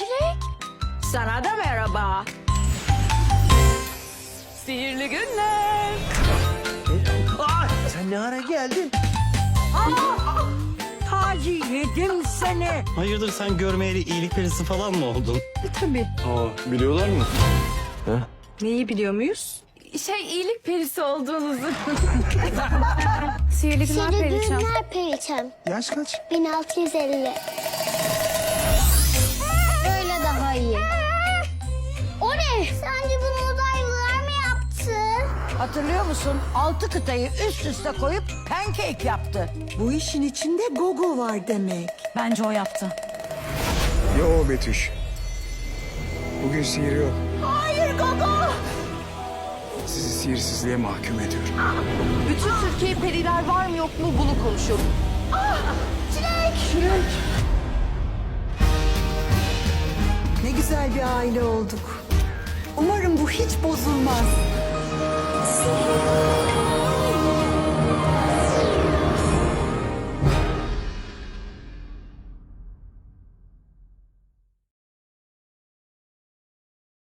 Çilek. Sana da merhaba. Sihirli günler. Sen ne ara geldin? Taci yedim seni. Hayırdır sen görmeyeli iyilik perisi falan mı oldun? Tabii. Aa, biliyorlar mı? Neyi biliyor muyuz? Şey iyilik perisi olduğunuzu. Sihirli günler Sihirli perişan. günler perişan. Yaş kaç? 1650. Hatırlıyor musun? Altı kıtayı üst üste koyup pankek yaptı. Bu işin içinde gogo var demek. Bence o yaptı. Yo Betüş. Bugün sihir yok. Hayır Gogo. Sizi sihirsizliğe mahkum ediyorum. Bütün Türkiye periler var mı yok mu bunu konuşuyor. Ne güzel bir aile olduk. Umarım bu hiç bozulmaz.